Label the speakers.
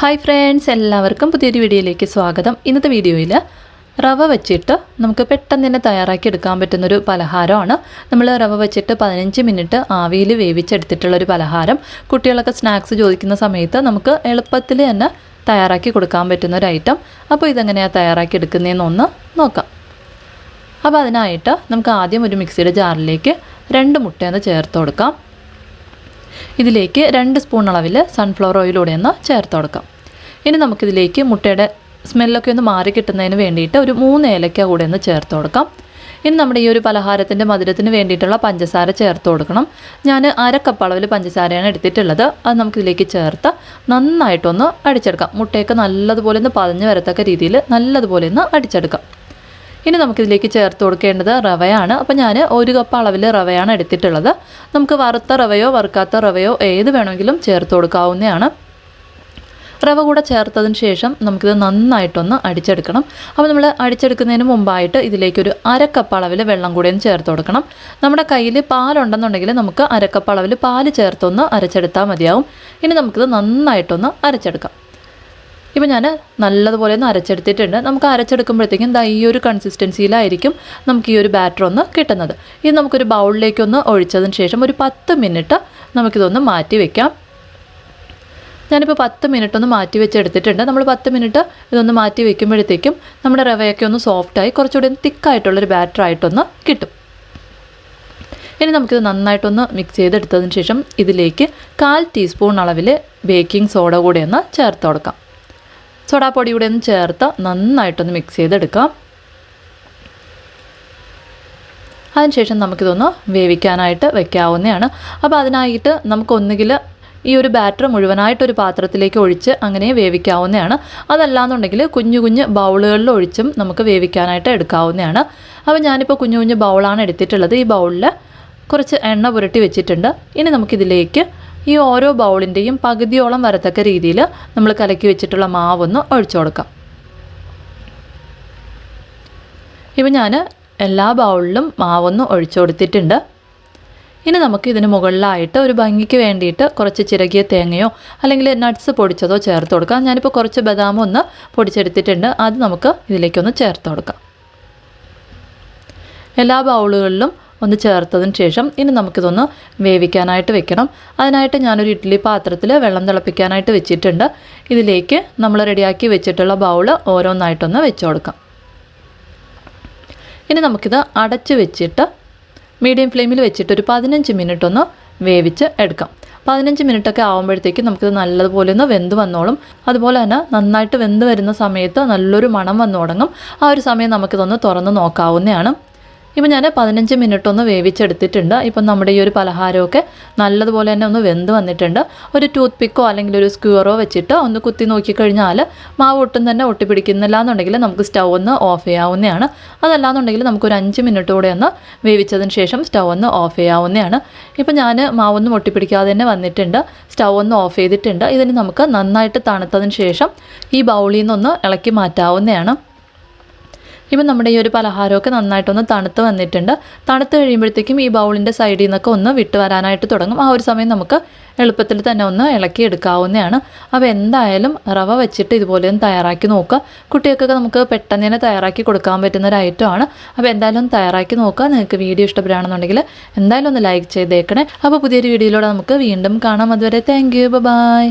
Speaker 1: Hi friends എല്ലാവർക്കും പുതിയൊരു വീഡിയോയിലേക്ക് സ്വാഗതം. ഇന്നത്തെ വീഡിയോയിൽ റവ വെച്ചിട്ട് നമുക്ക് പെട്ടെന്ന് തന്നെ തയ്യാറാക്കി എടുക്കാൻ പറ്റുന്നൊരു പലഹാരമാണ്. നമ്മൾ റവ വെച്ചിട്ട് പതിനഞ്ച് മിനിറ്റ് ആവിയിൽ വേവിച്ചെടുത്തിട്ടുള്ളൊരു പലഹാരം. കുട്ടികളൊക്കെ സ്നാക്സ് ചോദിക്കുന്ന സമയത്ത് നമുക്ക് എളുപ്പത്തിൽ തന്നെ തയ്യാറാക്കി കൊടുക്കാൻ പറ്റുന്ന ഒരു ഐറ്റം അപ്പോൾ ഇതെങ്ങനെയാണ് തയ്യാറാക്കി എടുക്കുന്നതെന്നൊന്ന് നോക്കാം. അപ്പോൾ അതിനായിട്ട് നമുക്ക് ആദ്യം ഒരു മിക്സിയുടെ ജാറിലേക്ക് രണ്ട് മുട്ടയൊന്ന് ചേർത്ത് കൊടുക്കാം. ഇതിലേക്ക് രണ്ട് സ്പൂൺ അളവിൽ സൺഫ്ലവർ ഓയിലൂടെ ഒന്ന് ചേർത്ത് കൊടുക്കാം. ഇനി നമുക്കിതിലേക്ക് മുട്ടയുടെ സ്മെല്ലൊക്കെ ഒന്ന് മാറി കിട്ടുന്നതിന് വേണ്ടിയിട്ട് ഒരു മൂന്ന് ഏലക്ക കൂടെ ഒന്ന് ചേർത്ത് കൊടുക്കാം. ഇനി നമ്മുടെ ഈ ഒരു പലഹാരത്തിന്റെ മധുരത്തിന് വേണ്ടിയിട്ടുള്ള പഞ്ചസാര ചേർത്ത് കൊടുക്കണം. ഞാൻ അരക്കപ്പ് കപ്പ് അളവിൽ പഞ്ചസാരയാണ് എടുത്തിട്ടുള്ളത്. അത് നമുക്കിതിലേക്ക് ചേർത്ത് നന്നായിട്ടൊന്ന് അടിച്ചെടുക്കാം. മുട്ടയൊക്കെ നല്ലതുപോലെ ഒന്ന് പതഞ്ഞ് വരത്തക്ക രീതിയിൽ നല്ലതുപോലെ ഒന്ന് അടിച്ചെടുക്കാം. ഇനി നമുക്കിതിലേക്ക് ചേർത്ത് കൊടുക്കേണ്ടത് റവയാണ്. അപ്പോൾ ഞാൻ ഒരു കപ്പ് അളവിൽ റവയാണ് എടുത്തിട്ടുള്ളത്. നമുക്ക് വറുത്ത റവയോ വറുക്കാത്ത റവയോ ഏത് വേണമെങ്കിലും ചേർത്ത് കൊടുക്കാവുന്നതാണ്. റവ കൂടെ ചേർത്തതിന് ശേഷം നമുക്കിത് നന്നായിട്ടൊന്ന് അടിച്ചെടുക്കണം. അപ്പോൾ നമ്മൾ അടിച്ചെടുക്കുന്നതിന് മുമ്പായിട്ട് ഇതിലേക്കൊരു അരക്കപ്പ് അളവിൽ വെള്ളം ഒന്ന് ചേർത്ത് കൊടുക്കണം. നമ്മുടെ കയ്യിൽ പാലുണ്ടെന്നുണ്ടെങ്കിൽ നമുക്ക് അരക്കപ്പ് അളവിൽ പാൽ ചേർത്തൊന്ന് അരച്ചെടുത്താൽ മതിയാവും. ഇനി നമുക്കിത് നന്നായിട്ടൊന്ന് അരച്ചെടുക്കാം. ഇപ്പോൾ ഞാൻ നല്ലതുപോലെ ഒന്ന് അരച്ചെടുത്തിട്ടുണ്ട്. നമുക്ക് അരച്ചെടുക്കുമ്പോഴത്തേക്കും ദാ ഈ ഒരു കൺസിസ്റ്റൻസിയിലായിരിക്കും നമുക്ക് ഈ ഒരു ബാറ്റർ ഒന്ന് കിട്ടുന്നത്. ഇത് നമുക്കൊരു ബൗളിലേക്കൊന്ന് ഒഴിച്ചതിന് ശേഷം ഒരു പത്ത് മിനിറ്റ് നമുക്കിതൊന്ന് മാറ്റി വെക്കാം. ഞാനിപ്പോൾ പത്ത് മിനിറ്റ് ഒന്ന് മാറ്റി വെച്ചെടുത്തിട്ടുണ്ട്. നമ്മൾ പത്ത് മിനിറ്റ് ഇതൊന്ന് മാറ്റി വെക്കുമ്പോഴത്തേക്കും നമ്മുടെ റവയൊക്കെ ഒന്ന് സോഫ്റ്റായി കുറച്ചുകൂടി ഒന്ന് തിക്കായിട്ടുള്ളൊരു ബാറ്റർ ആയിട്ടൊന്ന് കിട്ടും. ഇനി നമുക്കിത് നന്നായിട്ടൊന്ന് മിക്സ് ചെയ്തെടുത്തതിന് ശേഷം ഇതിലേക്ക് കാൽ ടീസ്പൂൺ അളവിൽ ബേക്കിംഗ് സോഡ കൂടെ ഒന്ന് ചേർത്ത് കൊടുക്കാം. സോഡാപ്പൊടി കൂടെ ഒന്ന് ചേർത്ത് നന്നായിട്ടൊന്ന് മിക്സ് ചെയ്തെടുക്കാം. അതിനുശേഷം നമുക്കിതൊന്ന് വേവിക്കാനായിട്ട് വെക്കാവുന്നതാണ്. അപ്പോൾ അതിനായിട്ട് നമുക്കൊന്നുകിൽ ഈ ഒരു ബാറ്റർ മുഴുവനായിട്ടൊരു പാത്രത്തിലേക്ക് ഒഴിച്ച് അങ്ങനെ വേവിക്കാവുന്നതാണ്. അതല്ലാന്നുണ്ടെങ്കിൽ കുഞ്ഞു കുഞ്ഞ് ബൗളുകളിൽ ഒഴിച്ചും നമുക്ക് വേവിക്കാനായിട്ട് എടുക്കാവുന്നതാണ്. അപ്പോൾ ഞാനിപ്പോൾ കുഞ്ഞു കുഞ്ഞ് ബൗളാണ് എടുത്തിട്ടുള്ളത്. ഈ ബൗളിൽ കുറച്ച് എണ്ണ പുരട്ടി വെച്ചിട്ടുണ്ട്. ഇനി നമുക്കിതിലേക്ക് ഈ ഓരോ ബൗളിന്റെയും പകുതിയോളം വരത്തക്ക രീതിയിൽ നമ്മൾ കലക്കി വെച്ചിട്ടുള്ള മാവൊന്ന് ഒഴിച്ചു കൊടുക്കാം. ഇപ്പം ഞാൻ എല്ലാ ബൗളിലും മാവൊന്ന് ഒഴിച്ചു കൊടുത്തിട്ടുണ്ട്. ഇനി നമുക്ക് ഇതിന് മുകളിലായിട്ട് ഒരു ഭംഗിക്ക് വേണ്ടിയിട്ട് കുറച്ച് ചിരകിയ തേങ്ങയോ അല്ലെങ്കിൽ നട്ട്സ് പൊടിച്ചതോ ചേർത്ത് കൊടുക്കാം. ഞാനിപ്പോൾ കുറച്ച് ബദാമോ ഒന്ന് പൊടിച്ചെടുത്തിട്ടുണ്ട്. അത് നമുക്ക് ഇതിലേക്കൊന്ന് ചേർത്ത് കൊടുക്കാം. എല്ലാ ബൗളുകളിലും ഒന്ന് ചേർത്തതിന് ശേഷം ഇനി നമുക്കിതൊന്ന് വേവിക്കാനായിട്ട് വെക്കണം. അതിനായിട്ട് ഞാനൊരു ഇഡ്ഡലി പാത്രത്തിൽ വെള്ളം തിളപ്പിക്കാനായിട്ട് വെച്ചിട്ടുണ്ട്. ഇതിലേക്ക് നമ്മൾ റെഡിയാക്കി വെച്ചിട്ടുള്ള ബൗൾ ഓരോന്നായിട്ടൊന്ന് വെച്ചു കൊടുക്കാം. ഇനി നമുക്കിത് അടച്ച് വെച്ചിട്ട് മീഡിയം ഫ്ലെയിമിൽ വെച്ചിട്ട് ഒരു പതിനഞ്ച് മിനിറ്റ് ഒന്ന് വേവിച്ച് എടുക്കാം. പതിനഞ്ച് മിനിറ്റൊക്കെ ആകുമ്പോഴത്തേക്ക് നമുക്കിത് നല്ലതുപോലെ ഒന്ന് വെന്ത് വന്നോളും. അതുപോലെ തന്നെ നന്നായിട്ട് വെന്ത് വരുന്ന സമയത്ത് നല്ലൊരു മണം വന്നു തുടങ്ങും. ആ ഒരു സമയം നമുക്കിതൊന്ന് തുറന്ന് നോക്കാവുന്നതാണ്. ഇപ്പം ഞാൻ പതിനഞ്ച് മിനിറ്റ് ഒന്ന് വേവിച്ചെടുത്തിട്ടുണ്ട്. ഇപ്പം നമ്മുടെ ഈ ഒരു പലഹാരമൊക്കെ നല്ലതുപോലെ തന്നെ ഒന്ന് വെന്ത് വന്നിട്ടുണ്ട്. ഒരു ടൂത്ത് പിക്കോ അല്ലെങ്കിൽ ഒരു സ്ക്യൂറോ വെച്ചിട്ട് ഒന്ന് കുത്തി നോക്കിക്കഴിഞ്ഞാൽ മാവ് ഒട്ടും തന്നെ ഒട്ടിപ്പിടിക്കുന്നില്ല എന്നുണ്ടെങ്കിൽ നമുക്ക് സ്റ്റൗ ഒന്ന് ഓഫ് ചെയ്യാവുന്നതാണ്. അതല്ലാന്നുണ്ടെങ്കിൽ നമുക്കൊരു അഞ്ച് മിനിറ്റ് കൂടെ ഒന്ന് വേവിച്ചതിന് ശേഷം സ്റ്റൗ ഒന്ന് ഓഫ് ചെയ്യാവുന്നതാണ്. ഇപ്പം ഞാൻ മാവൊന്നും ഒട്ടിപ്പിടിക്കാതെ തന്നെ വന്നിട്ടുണ്ട്. സ്റ്റൗ ഒന്ന് ഓഫ് ചെയ്തിട്ടുണ്ട്. ഇതിന് നമുക്ക് നന്നായിട്ട് തണുത്തതിന് ശേഷം ഈ ബൗളിൽ നിന്നൊന്ന് ഇളക്കി മാറ്റാവുന്നതാണ്. ഇപ്പം നമ്മുടെ ഈ ഒരു പലഹാരമൊക്കെ നന്നായിട്ടൊന്ന് തണുത്ത് വന്നിട്ടുണ്ട്. തണുത്ത് കഴിയുമ്പോഴത്തേക്കും ഈ ബൗളിന്റെ സൈഡിൽ നിന്നൊക്കെ ഒന്ന് വിട്ട് വരാനായിട്ട് തുടങ്ങും. ആ ഒരു സമയം നമുക്ക് എളുപ്പത്തിൽ തന്നെ ഒന്ന് ഇളക്കി എടുക്കാവുന്നതാണ്. അപ്പോൾ എന്തായാലും റവ വെച്ചിട്ട് ഇതുപോലെ ഒന്ന് തയ്യാറാക്കി നോക്കുക. കുട്ടികൾക്കൊക്കെ നമുക്ക് പെട്ടെന്ന് തന്നെ തയ്യാറാക്കി കൊടുക്കാൻ പറ്റുന്ന ഒരു ഐറ്റമാണ് അപ്പോൾ എന്തായാലും ഒന്ന് തയ്യാറാക്കി നോക്കുക. നിങ്ങൾക്ക് വീഡിയോ ഇഷ്ടപ്പെടുകയാണെന്നുണ്ടെങ്കിൽ എന്തായാലും ഒന്ന് ലൈക്ക് ചെയ്തേക്കണേ. അപ്പോൾ പുതിയൊരു വീഡിയോയിലൂടെ നമുക്ക് വീണ്ടും കാണാം. അതുവരെ താങ്ക് യു ബൈ